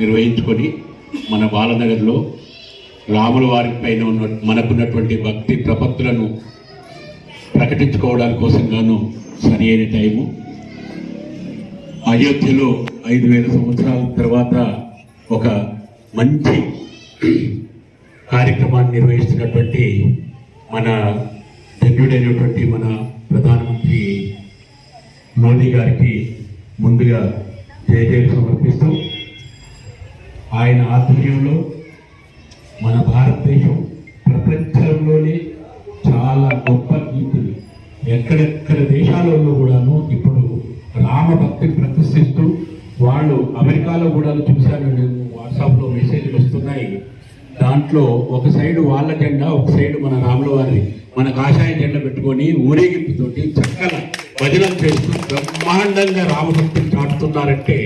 నిర్వహించుకొని మన బాలనగర్లో రాముల వారి పైన ఉన్న మనకున్నటువంటి భక్తి ప్రపత్తులను ప్రకటించుకోవడానికి కోసం గాను సరి అయిన టైము. అయోధ్యలో ఐదు వేల సంవత్సరాల తర్వాత ఒక మంచి కార్యక్రమాన్ని నిర్వహిస్తున్నటువంటి మన ధన్యుడైనటువంటి మన ప్రధానమంత్రి మోదీ గారికి ముందుగా జయజయలు సమర్పిస్తూ ఆయన ఆధ్వర్యంలో మన భారతదేశం ప్రపంచంలోనే చాలా గొప్ప కీర్తిని ఎక్కడెక్కడ దేశాలలో కూడాను ఇప్పుడు రామభక్తిని ప్రదర్శిస్తూ వాళ్ళు అమెరికాలో కూడా చూశాను నేను వాట్సాప్లో మెసేజ్లు వస్తున్నాయి. దాంట్లో ఒక సైడ్ వాళ్ళ జెండా ఒక సైడ్ మన రాముల వారి మన కాషాయ జెండా పెట్టుకొని ఊరేగింపుతోటి చక్కగా భజనలు చేస్తూ బ్రహ్మాండంగా రామభక్తిని చాటుతున్నారంటే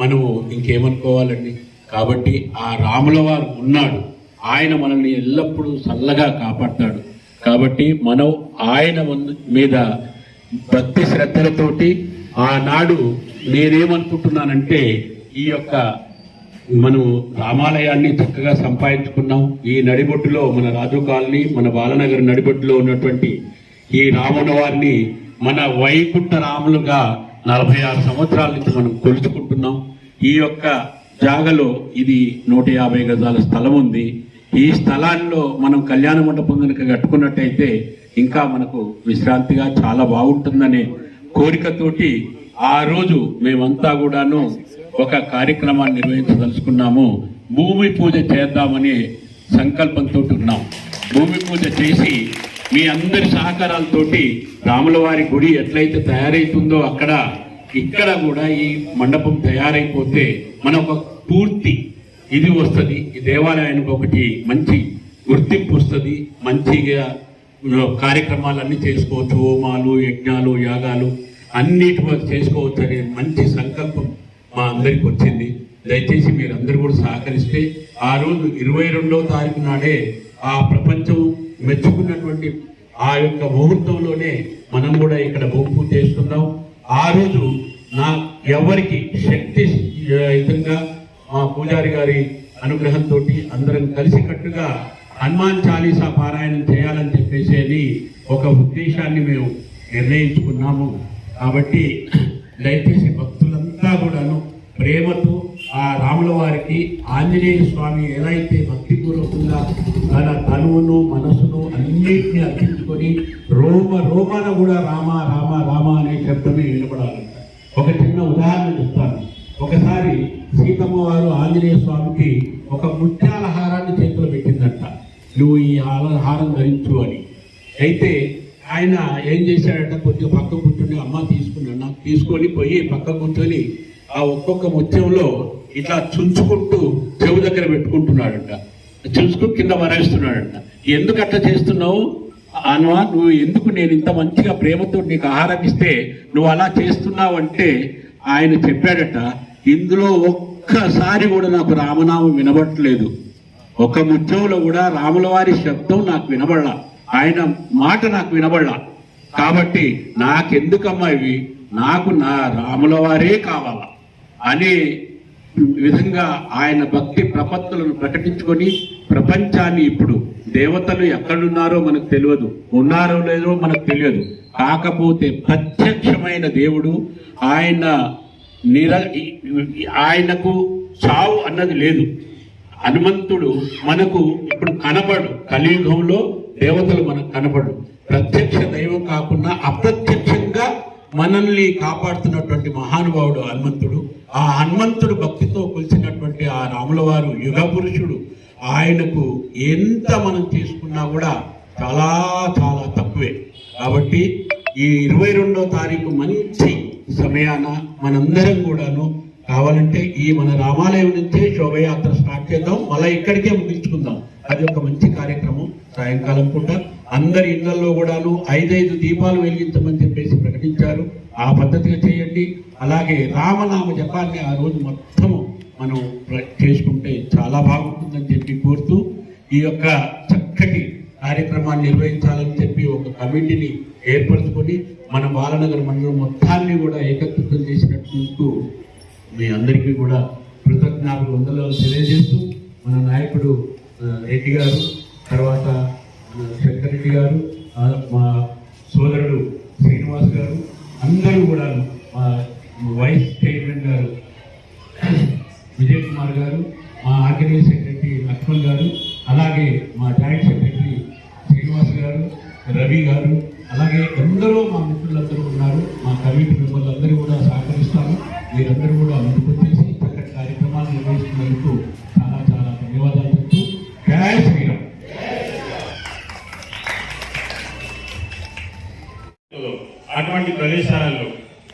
మనము ఇంకేమనుకోవాలండి? కాబట్టి ఆ రాముల వారు ఉన్నాడు. ఆయన మనల్ని ఎల్లప్పుడూ చల్లగా కాపాడతాడు. కాబట్టి మనం ఆయన మీద భక్తి శ్రద్ధలతోటి ఆనాడు నేనేమనుకుంటున్నానంటే ఈ యొక్క మనం రామాలయాన్ని చక్కగా సంపాదించుకున్నాం. ఈ నడిబొట్టులో మన రాజు కాలనీ మన బాలనగర్ నడిబొట్టులో ఉన్నటువంటి ఈ రాముల వారిని మన వైకుంఠ రాములుగా నలభై ఆరు సంవత్సరాల నుంచి మనం కొలుచుకుంటున్నాం. ఈ యొక్క జాగలో ఇది నూట యాభై గజాల స్థలం ఉంది. ఈ స్థలాల్లో మనం కళ్యాణ మండపం కనుక కట్టుకున్నట్టయితే ఇంకా మనకు విశ్రాంతిగా చాలా బాగుంటుందనే కోరికతోటి ఆ రోజు మేమంతా కూడాను ఒక కార్యక్రమాన్ని నిర్వహించదలుచుకున్నాము. భూమి పూజ చేద్దామనే సంకల్పంతో ఉన్నాం. భూమి పూజ చేసి మీ అందరి సహకారాలతోటి రాముల వారి గుడి ఎట్లయితే తయారైతుందో అక్కడ ఇక్కడ కూడా ఈ మండపం తయారైపోతే మన ఒక పూర్తి ఇది వస్తుంది. ఈ దేవాలయానికి ఒకటి మంచి గుర్తింపు వస్తుంది. మంచిగా కార్యక్రమాలన్నీ చేసుకోవచ్చు. హోమాలు యజ్ఞాలు యాగాలు అన్నిటి చేసుకోవచ్చు అనే మంచి సంకల్పం మా అందరికి వచ్చింది. దయచేసి మీరు అందరూ కూడా సహకరిస్తే ఆ రోజు ఇరవై రెండవ తారీఖు నాడే ఆ ప్రపంచం మెచ్చుకున్నటువంటి ఆ యొక్క ముహూర్తంలోనే మనం కూడా ఇక్కడ భూమి పూజ చేస్తున్నాం. ఆ రోజు నా ఎవరికి శక్తి యుతంగా మా పూజారి గారి అనుగ్రహంతో అందరం కలిసికట్టుగా హనుమాన్ చాలీసా పారాయణం చేయాలని చెప్పేసి ఒక ఉద్దేశాన్ని మేము నిర్ణయించుకున్నాము. కాబట్టి దయచేసి భక్తులంతా కూడాను ప్రేమతో ఆ రాముల వారికి ఆంజనేయ స్వామి ఎలా అయితే భక్తిపూర్వకంగా తన తనువును మనసును అన్నిటిని అర్పించుకొని రోమ రోమన కూడా రామ రామ రామ అనే శబ్దమే వినపడాలంట ఒక చిన్న ఉదాహరణ చెప్తాను. ఒకసారి సీతమ్మ వారు ఆంజనేయ స్వామికి ఒక ముత్యాల హారాన్ని చేతిలో పెట్టిందంట. నువ్వు ఈ హారం ధరించు అని. అయితే ఆయన ఏం చేశాడంటే కొద్దిగా పక్క కూర్చొని అమ్మ తీసుకున్నాడు నాకు తీసుకొని పోయి పక్క కూర్చొని ఆ ఒక్కొక్క ముత్యంలో ఇట్లా చుంచుకుంటూ చెవు దగ్గర పెట్టుకుంటున్నాడంట. చుంచుకు కింద మరేస్తున్నాడంట. ఎందుకు అట్లా చేస్తున్నావు? అన్వా నువ్వు ఎందుకు నేను ఇంత మంచిగా ప్రేమతో నీకు ఆహారం ఇస్తే నువ్వు అలా చేస్తున్నావు అంటే ఆయన చెప్పాడట ఇందులో ఒక్కసారి కూడా నాకు రామనామం వినబట్టలేదు ఒక ముత్యంలో కూడా రాముల వారి శబ్దం నాకు వినబడలా. ఆయన మాట నాకు వినబడలా. కాబట్టి నాకెందుకమ్మా ఇవి? నాకు నా రాముల వారే కావాలా. అనే విధంగా ఆయన భక్తి ప్రపత్తులను ప్రకటించుకొని ప్రపంచాన్ని ఇప్పుడు దేవతలు ఎక్కడున్నారో మనకు తెలియదు ఉన్నారో లేదో మనకు తెలియదు. కాకపోతే ప్రత్యక్షమైన దేవుడు ఆయన నిర ఆయనకు చావు అన్నది లేదు. హనుమంతుడు మనకు ఇప్పుడు కనబడు కలియుగంలో దేవతలు మనకు కనబడు. ప్రత్యక్ష దైవం కాకుండా అప్రత్యక్షంగా మనల్ని కాపాడుతున్నటువంటి మహానుభావుడు హనుమంతుడు. ఆ హనుమంతుడు భక్తితో కొలిచినటువంటి ఆ రాముల వారు యుగ పురుషుడు ఆయనకు ఎంత మనం తీసుకున్నా కూడా చాలా చాలా తక్కువే. కాబట్టి ఈ ఇరవై రెండో తారీఖు మంచి సమయాన మనందరం కూడాను కావాలంటే ఈ మన రామాలయం నుంచే శోభయాత్ర స్టార్ట్ చేద్దాం. మళ్ళీ ఇక్కడికే ముగించుకుందాం. అది ఒక మంచి కార్యక్రమం. సాయంకాలం పూట అందరి ఇళ్ళలో కూడాను ఐదైదు దీపాలు వెలిగించమని ప్రకటించారు ఆ పద్ధతిగా చేయండి. అలాగే రామనామ జపాన్ని ఆ రోజు మొత్తము మనం చేసుకుంటే చాలా బాగుంటుందని చెప్పి కోరుతూ ఈ యొక్క చక్కటి కార్యక్రమాన్ని నిర్వహించాలని చెప్పి ఒక కమిటీని ఏర్పరచుకొని మన బాలనగర్ మండలం మొత్తాన్ని కూడా ఏకత్రితం చేసినట్టు మీ అందరికీ కూడా కృతజ్ఞతలు వందలు తెలియజేస్తూ మన నాయకుడు రెడ్డి గారు తర్వాత ఆ, శంకర్ రెడ్డి గారు మా సోదరుడు శ్రీనివాస్ గారు అందరూ కూడా మా వైస్ చైర్మన్ గారు విజయ్ కుమార్ గారు మా ఆర్గనైజ్ సెక్రటరీ లక్ష్మణ్ గారు అలాగే మా జాయింట్ సెక్రటరీ శ్రీనివాస్ గారు రవి గారు అలాగే ఎందరో మా మిత్రులందరూ ఉన్నారు. మా కమిటీ మెంబర్లు అందరూ కూడా సహకరిస్తాము మీరందరూ కూడా ముందుకొచ్చి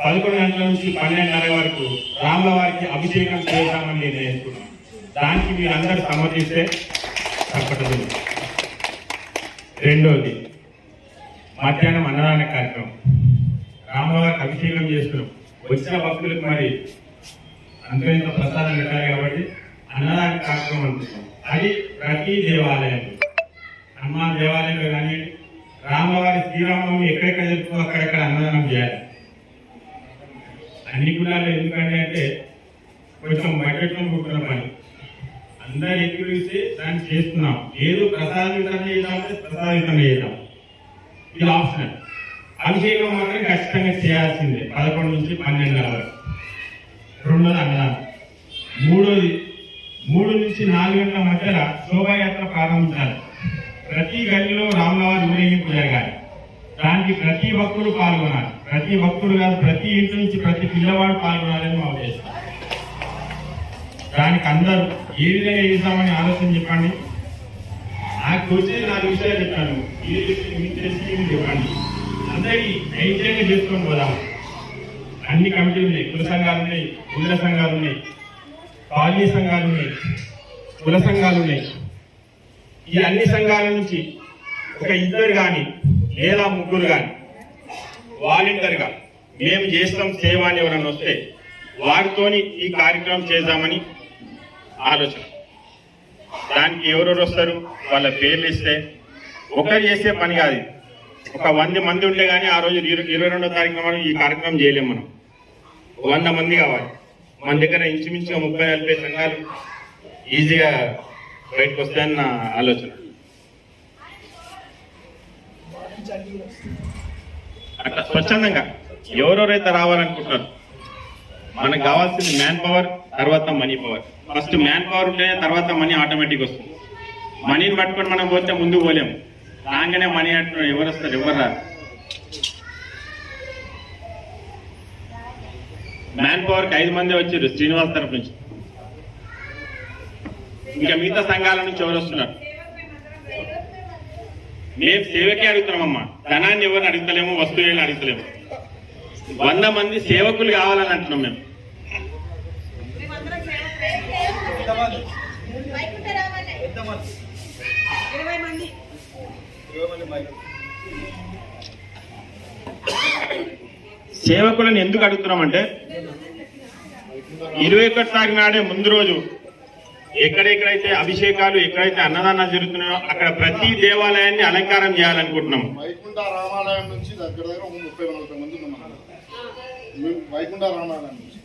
పదకొండు గంటల నుంచి పన్నెండున్నర వరకు రాముల వారికి అభిషేకం చేద్దామని నేర్చుకున్నాను దానికి మీరు అందరు సమ్మతిస్తే తప్పదు. రెండోది మధ్యాహ్నం అన్నదాన కార్యక్రమం. రామవారికి అభిషేకం చేస్తున్నాం. వచ్చిన భక్తులకు మరి అంత ప్రసాదం పెట్టాలి కాబట్టి అన్నదాన కార్యక్రమం అనుకుంటాం అది ప్రతి దేవాలయంలో హనుమాన్ దేవాలయంలో కానీ రామవారి శ్రీరామం ఎక్కడెక్కడ జరుపుకో అక్కడెక్కడ అన్నదానం చేయాలి. అన్ని కులాలు ఎందుకంటే అంటే కొంచెం బడ్జెట్లో కూడుకున్న పని. అందరు ఎక్కువ దాన్ని చేస్తున్నాం. ఏదో ప్రసాదం చేయాలంటే చేద్దామంటే చేద్దాం. ఇది ఆప్షన్. అభిషేకం మాత్రం ఖచ్చితంగా చేయాల్సిందే. పదకొండు నుంచి పన్నెండు వరకు. రెండోది అన్నదానం. మూడోది మూడు నుంచి నాలుగు గంటల మధ్యలో శోభాయాత్ర ప్రారంభించాలి. ప్రతి గదిలో రామలవారి ఊరేగింపు జరగాలి. దానికి ప్రతి భక్తులు పాల్గొనాలి. ప్రతి భక్తుడు కాదు ప్రతి ఇంటి నుంచి ప్రతి పిల్లవాడు పాల్గొనాలని మా ఉద్దేశం. దానికి అందరూ ఏ విధంగా చేద్దామని ఆలోచన చెప్పండి? నాకు వచ్చేది నాలుగు విషయాలు చెప్పాను. ఇది చెప్పండి. అందరికీ ఐక్యంగా చేసుకొని పోదాం. అన్ని కమిటీలు ఉన్నాయి. కుల సంఘాలు ఉన్నాయి కుల సంఘాలు ఉన్నాయి కాలనీ సంఘాలు ఉన్నాయి కుల సంఘాలు ఉన్నాయి. ఈ అన్ని సంఘాల నుంచి ఒక ఇద్దరు కానీ లేదా ముగ్గురు కానీ వాలంటీర్గా మేము చేస్తాం సేవ అని ఎవరైనా వస్తే వారితోని ఈ కార్యక్రమం చేద్దామని ఆలోచన. దానికి ఎవరెవరు వస్తారు? వాళ్ళ పేర్లు ఇస్తే ఒకరు చేసే పని కాదు ఒక వంద మంది ఉంటే కానీ ఆ రోజు ఇరవై రెండో తారీఖున మనం ఈ కార్యక్రమం చేయలేము మనం. వంద మంది కావాలి. మన దగ్గర ఇంచుమించుగా ముప్పై నలభై సంఘాలు ఈజీగా బయటకు వస్తాయని నా ఆలోచన. అట్లా స్వచ్ఛందంగా ఎవరెవరైతే రావాలనుకుంటున్నారు మనకు కావాల్సింది మ్యాన్ పవర్ తర్వాత money power. First man power ఉంటే తర్వాత మనీ ఆటోమేటిక్ వస్తుంది. మనీని పట్టుకొని మనం పోతే ముందుకు పోలేము. రాగానే మనీ అంటున్నారు ఎవరు వస్తారు? ఎవరు రారు? మ్యాన్ పవర్కి ఐదు మంది వచ్చారు శ్రీనివాస్ తరఫు నుంచి. ఇంకా మిగతా సంఘాల నుంచి ఎవరు వస్తున్నారు? మేము సేవకే అడుగుతున్నామమ్మా. ధనాన్ని ఎవరిని అడుగుతలేము వస్తువులను అడుగుతలేము. వంద మంది సేవకులు కావాలని అంటున్నాం మేము. సేవకులను ఎందుకు అడుగుతున్నామంటే ఇరవై ఒకటి తారీఖు నాడే ముందు రోజు ఎక్కడెక్కడైతే అభిషేకాలు ఎక్కడైతే అన్నదానాలు జరుగుతున్నాయో అక్కడ ప్రతి దేవాలయాన్ని అలంకారం చేయాలనుకుంటున్నాం. వైకుంఠ రామాలయం నుంచి దగ్గర దగ్గర ముప్పై నలభై మంది ఉన్నాం వైకుంఠ రామాలయం నుంచి.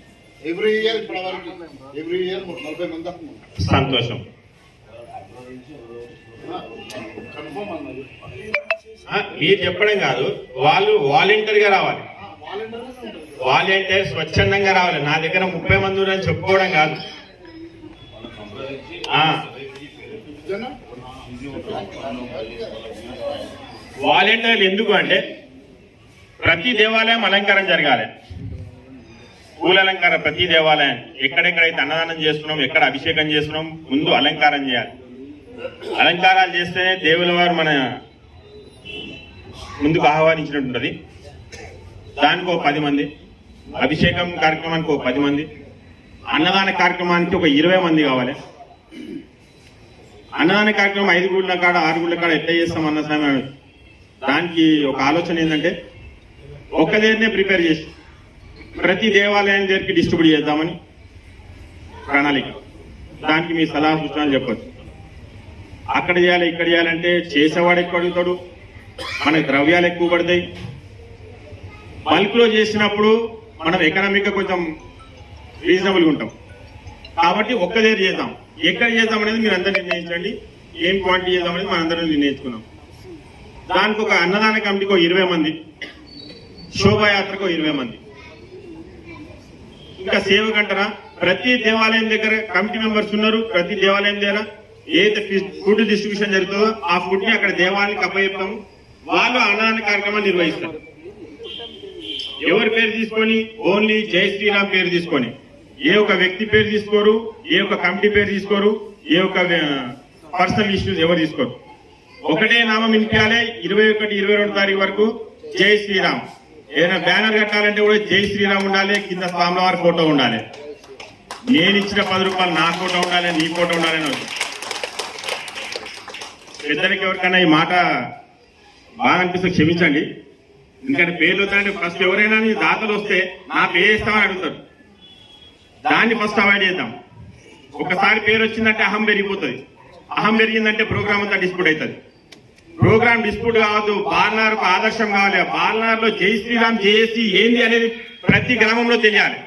ఎవ్రీ ఇయర్ ఇప్పటి వరకు ఎవ్రీ ఇయర్ నలభై మంది. సంతోషం. మీరు చెప్పడం కాదు వాళ్ళు వాలంటీర్గా రావాలి వాలంటీర్ స్వచ్ఛందంగా రావాలి. నా దగ్గర ముప్పై మంది ఉన్నారని చెప్పుకోవడం కాదు? వాలంటీర్లు ఎందుకు అంటే ప్రతి దేవాలయం అలంకారం జరగాలి. పూల అలంకారం ప్రతి దేవాలయం. ఎక్కడెక్కడైతే అన్నదానం చేస్తున్నాం ఎక్కడ అభిషేకం చేస్తున్నాం ముందు అలంకారం చేయాలి. అలంకారాలు చేస్తేనే దేవుల వారు మన ముందుకు ఆహ్వానించినట్టు ఉంటుంది. దానికి ఒక పది మంది అభిషేకం కార్యక్రమానికి ఒక పది మంది అన్నదాన కార్యక్రమానికి ఒక ఇరవై మంది కావాలి. అన్నదాన కార్యక్రమం ఐదు గుళ్ళ కాడ ఆరు గుళ్ళ కాడ ఎట్లా చేస్తాం అన్న సమయం దానికి ఒక ఆలోచన ఏంటంటే ఒక్క దగ్గరనే ప్రిపేర్ చేసి ప్రతి దేవాలయం దగ్గరికి డిస్ట్రిబ్యూట్ చేద్దామని ప్రణాళిక. దానికి మీ సలహా సూచనలు చెప్పచ్చు. అక్కడ చేయాలి ఇక్కడ చేయాలంటే చేసేవాడు ఎక్కువ అడుగుతాడు మనకు ద్రవ్యాలు ఎక్కువ పడతాయి. బల్క్లో చేసినప్పుడు మనం ఎకనామిక్గా కొంచెం రీజనబుల్గా ఉంటాం. కాబట్టి ఒక్క దగ్గర చేద్దాం. ఎక్కడ చేద్దాం అనేది మీరు అందరూ నిర్ణయించండి. ఏం క్వాంటిటీ చేద్దాం అనేది మనం అందరం నిర్ణయించుకున్నాం. దానికి ఒక అన్నదాన కమిటీకి ఒక ఇరవై మంది శోభాయాత్రకు ఇరవై మంది. ఇంకా సేవ గంటరా ప్రతి దేవాలయం దగ్గర కమిటీ మెంబర్స్ ఉన్నారు ప్రతి దేవాలయం దగ్గర ఏదైతే ఫుడ్ డిస్ట్రిబ్యూషన్ జరుగుతుందో ఆ ఫుడ్ని అక్కడ దేవాలయానికి అప్పచెప్తాము. వాళ్ళు అన్నదాన కార్యక్రమాన్ని నిర్వహిస్తారు. ఎవరి పేరు తీసుకొని? ఓన్లీ జై శ్రీరామ్ పేరు తీసుకొని. ఏ ఒక వ్యక్తి పేరు తీసుకోరు ఏ ఒక కమిటీ పేరు తీసుకోరు ఏ ఒక పర్సనల్ ఇష్యూస్ ఎవరు తీసుకోరు. ఒకటే నామం వినిపించాలి ఇరవై ఒకటి ఇరవై రెండు తారీఖు వరకు జై శ్రీరామ్. ఏదైనా బ్యానర్ కట్టాలంటే కూడా జై శ్రీరామ్ ఉండాలి కింద స్వామివారి ఫోటో ఉండాలి. నేను ఇచ్చిన పది రూపాయలు నా ఫోటో ఉండాలి నీ ఫోటో ఉండాలి అని ఇద్దరికి పెద్దలకి ఎవరికైనా ఈ మాట బాగా అనిపిస్తే క్షమించండి. ఎందుకంటే పేర్లు వద్దంటే ఫస్ట్ ఎవరైనా దాతలు వస్తే నా పేరు ఇస్తామని అడుగుతారు. దాన్ని ఫస్ట్ అవాయిడ్ చేద్దాం. ఒకసారి పేరు వచ్చిందంటే అహం పెరిగిపోతుంది. అహం పెరిగిందంటే ప్రోగ్రామ్ అంతా డిస్ప్యూట్ అవుతుంది. ప్రోగ్రామ్ డిస్ప్యూట్ కావద్దు. బాలనార్కు ఆదర్శం కావాలి. బాలనార్లో జై శ్రీరామ్ జేఏసీ ఏంది అనేది ప్రతి గ్రామంలో తెలియాలి.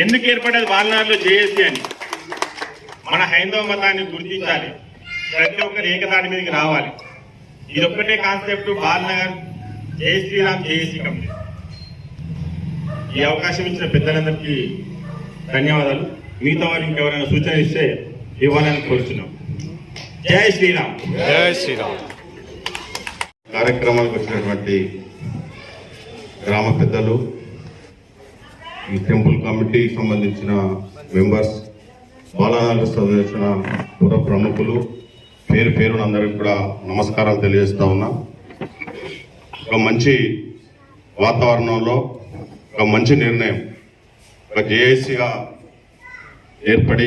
ఎందుకు ఏర్పడేది బాలనార్లో జేఏసీ అని? మన హైందవ మతాన్ని గుర్తించాలి. ప్రతి ఒక్కరు ఏకదాని మీదకి రావాలి. ఇది ఒక్కటే కాన్సెప్ట్ బాలనగర్ జై శ్రీరామ్ జేఏసీ కమిటీ ఈ అవకాశం ఇచ్చిన పెద్దలందరికీ ధన్యవాదాలు. మిగతా వారు ఇంకెవరైనా సూచన ఇస్తే ఇవ్వాలని కోరుతున్నాం జై శ్రీరామ్. జై శ్రీరామ్. కార్యక్రమానికి వచ్చినటువంటి గ్రామ పెద్దలు ఈ టెంపుల్ కమిటీకి సంబంధించిన మెంబర్స్ బాలనాథ సందర్శన పుర ప్రముఖులు పేరు పేరున అందరికి కూడా నమస్కారం తెలియజేస్తా ఉన్నా. ఒక మంచి వాతావరణంలో ఒక మంచి నిర్ణయం ఒక జేఏసీగా ఏర్పడి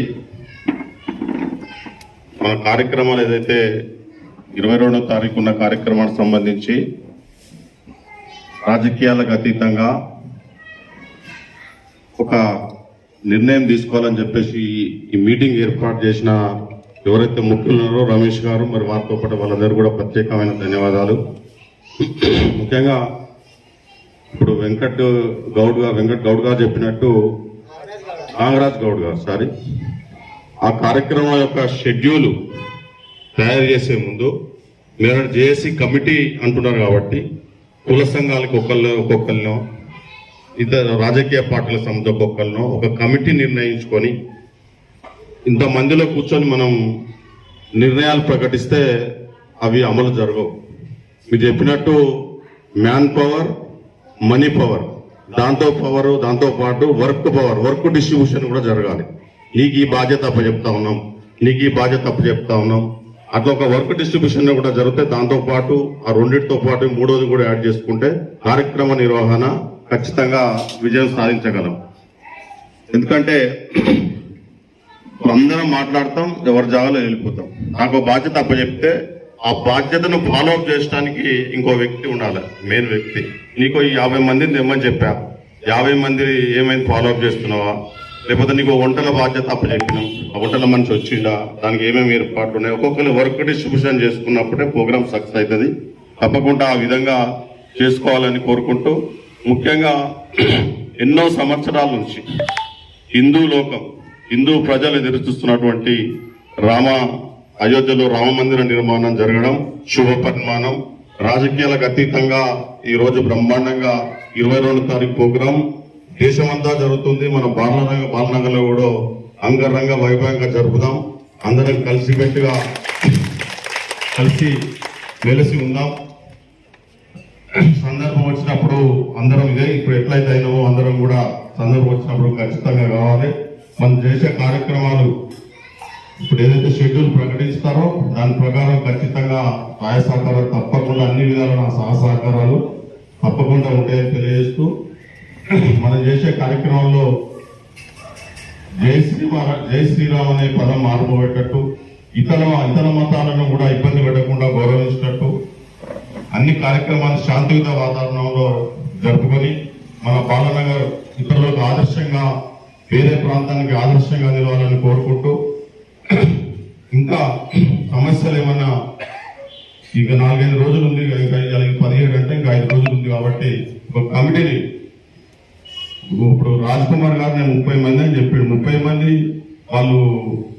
మన కార్యక్రమాలు ఏదైతే ఇరవై రెండో తారీఖు ఉన్న కార్యక్రమానికి సంబంధించి రాజకీయాలకు అతీతంగా ఒక నిర్ణయం తీసుకోవాలని చెప్పేసి ఈ- మీటింగ్ ఏర్పాటు చేసిన ఎవరైతే ముఖ్యులున్నారో రమేష్ గారు మరి వారితో పాటు వాళ్ళందరూ కూడా ప్రత్యేకమైన ధన్యవాదాలు. ముఖ్యంగా ఇప్పుడు వెంకట్ గౌడ్ గారు వెంకట్ గౌడ్ గారు చెప్పినట్టు నాగరాజ్ గౌడ్ గారు సారీ. ఆ కార్యక్రమం యొక్క షెడ్యూల్ తయారు చేసే ముందు మీరు జేఏసీ కమిటీ అంటున్నారు కాబట్టి కుల సంఘాలకు ఒకళ్ళు ఒక్కొక్కరినో ఇతర రాజకీయ పార్టీల సంబంధ ఒక్కొక్కరినో ఒక కమిటీ నిర్ణయించుకొని ఇంతమందిలో కూర్చొని మనం నిర్ణయాలు ప్రకటిస్తే అవి అమలు జరగవు. మీరు చెప్పినట్టు మ్యాన్ పవర్ మనీ పవర్ దాంతో పవర్ దాంతో పాటు వర్క్ పవర్ వర్క్ డిస్ట్రిబ్యూషన్ కూడా జరగాలి. నీకు ఈ బాధ్యత అప్పచెప్తా ఉన్నాం. నీకు ఈ బాధ్యత అప్పచెప్తా ఉన్నాం. అట్లా ఒక వర్క్ డిస్ట్రిబ్యూషన్ కూడా జరిగితే దాంతో పాటు ఆ రెండింటితో పాటు మూడోది కూడా యాడ్ చేసుకుంటే కార్యక్రమ నిర్వహణ ఖచ్చితంగా విజయం సాధించగలం. ఎందుకంటే అందరం మాట్లాడతాం ఎవరి జాగాలో వెళ్ళిపోతాం. నాకు ఒక బాధ్యత అప్పచెప్తే ఆ బాధ్యతను ఫాలో అప్ చేయడానికి ఇంకో వ్యక్తి ఉండాలి మెయిన్ వ్యక్తి. నీకు ఈ యాభై మందిని తెమ్మని చెప్పా. యాభై మంది ఏమైంది ఫాలో అప్ చేస్తున్నావా? లేకపోతే నీకు వంటల బాధ్యత అప్పచెప్పినాం. ఆ వంటల మనిషి వచ్చిందా దానికి ఏమేమి ఏర్పాట్లు ఉన్నాయి? ఒక్కొక్కరు వర్క్ డిస్ట్రిబ్యూషన్ చేసుకున్నప్పుడే ప్రోగ్రామ్ సక్సెస్ అవుతుంది. తప్పకుండా ఆ విధంగా చేసుకోవాలని కోరుకుంటూ ముఖ్యంగా ఎన్నో సంవత్సరాల నుంచి హిందూ లోకం హిందూ ప్రజలు ఎదురుచూస్తున్నటువంటి రామ అయోధ్యలో రామ మందిర నిర్మాణం జరగడం శుభ పరిమాణం రాజకీయాలకు అతీతంగా ఈ రోజు బ్రహ్మాండంగా ఇరవై రెండు తారీఖు ప్రోగ్రాం. దేశమంతా జరుగుతుంది. మన బాలనగర్ బాలనగర్లో కూడా అంగరంగ వైభవంగా జరుపుదాం. అందరం కలిసికట్టుగా కలిసి మెలిసి ఉందాం. సందర్భం వచ్చినప్పుడు అందరం ఇదే ఇప్పుడు ఎట్లయితే అయినామో అందరం కూడా సందర్భం వచ్చినప్పుడు ఖచ్చితంగా కావాలి. మనం చేసే కార్యక్రమాలు ఇప్పుడు ఏదైతే షెడ్యూల్ ప్రకటిస్తారో దాని ప్రకారం ఖచ్చితంగా సహాయ సహకారాలు తప్పకుండా అన్ని విధాల నా సహ సహకారాలు తప్పకుండా ఉంటాయని తెలియజేస్తూ మనం చేసే కార్యక్రమంలో జై శ్రీమారా జై శ్రీరామ్ అనే పదం మారిపోయేటట్టు ఇతర ఇతర మతాలను కూడా ఇబ్బంది పెట్టకుండా గౌరవించినట్టు అన్ని కార్యక్రమాలు శాంతియుత వాతావరణంలో జరుపుకొని మన బాలనగర్ ఇతరులకు ఆదర్శంగా వేరే ప్రాంతానికి ఆదర్శంగా నిలవాలని కోరుకుంటూ ఇంకా సమస్యలు ఏమన్నా ఇక నాలుగైదు రోజులు ఉంది ఇంకా పదిహేడు అంటే ఇంకా ఐదు రోజులు ఉంది కాబట్టి ఒక కమిటీని ఇప్పుడు రాజ్ కుమార్ గారు నేను ముప్పై మంది అని చెప్పాడు. ముప్పై మంది వాళ్ళు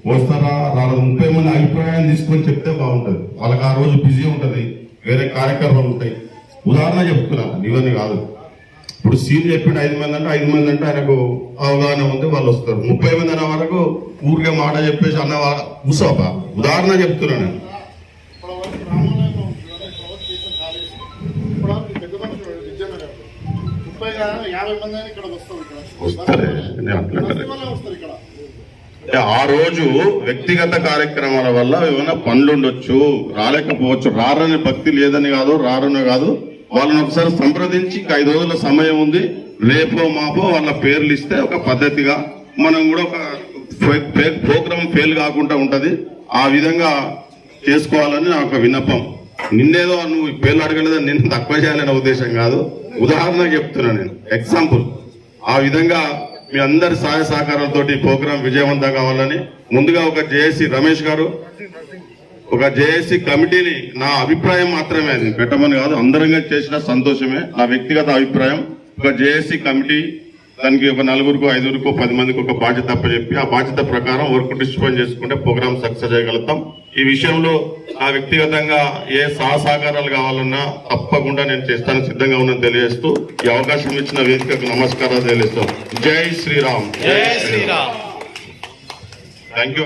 వస్తారా రాలేదు ముప్పై మంది అభిప్రాయాన్ని తీసుకొని చెప్తే బాగుంటుంది. వాళ్ళకి ఆ రోజు బిజీ ఉంటుంది. వేరే కార్యక్రమాలు ఉంటాయి. ఉదాహరణ చెప్తున్నా ఇవన్నీ కాదు. ఇప్పుడు సీన్ చెప్పిండు ఐదు మంది అంటే ఐదు మంది అంటే ఆయనకు అవగాహన ఉంది వాళ్ళు వస్తారు. ముప్పై మంది అనే వరకు ఊరికే మాట చెప్పేసి అన్న కూసోపా ఉదాహరణ చెప్తున్నా నేను. ఆ రోజు వ్యక్తిగత కార్యక్రమాల వల్ల ఏమైనా పనులు ఉండొచ్చు రాలేకపోవచ్చు. రారని భక్తి లేదని కాదు రారని కాదు. వాళ్ళని ఒకసారి సంప్రదించి ఇంకా ఐదు రోజుల సమయం ఉంది. రేపో మాపో వాళ్ళ పేర్లు ఇస్తే ఒక పద్ధతిగా మనం కూడా ఒక ప్రోగ్రామ్ ఫెయిల్ కాకుండా ఉంటది. ఆ విధంగా చేసుకోవాలని నా ఒక విన్నపం. నిన్నేదో నువ్వు పేర్లు అడగలేదని నిన్ను తక్కువ చేయాలనే ఉద్దేశం కాదు. ఉదాహరణ చెప్తున్నా నేను. ఎగ్జాంపుల్ ఆ విధంగా మీ అందరి సహాయ సహకారాలతో ఈ ప్రోగ్రాం విజయవంతం కావాలని ముందుగా ఒక జేఏసీ రమేష్ గారు ఒక జేఏసీ కమిటీని నా అభిప్రాయం మాత్రమే అది. పెట్టమని కాదు అందరంగా చేసిన సంతోషమే. నా వ్యక్తిగత అభిప్రాయం ఒక జేఏసీ కమిటీ దానికి ఒక నలుగురికి ఐదుగురికి పది మందికి ఒక బాధ్యత అప్పచెప్పి ఆ బాధ్యత ప్రకారం వర్క్ డిస్ట్రిబ్యూట్ చేసుకుంటే ప్రోగ్రామ్ సక్సెస్ చేయగలుగుతాం. ఈ విషయంలో నా వ్యక్తిగతంగా ఏ సహసహకారాలు కావాలన్నా తప్పకుండా నేను చేస్తాను సిద్ధంగా ఉన్నాను తెలియజేస్తూ ఈ అవకాశం ఇచ్చిన వేదికకు నమస్కారాలు తెలియజేస్తాం జై శ్రీరామ్. జై శ్రీరామ్. Thank you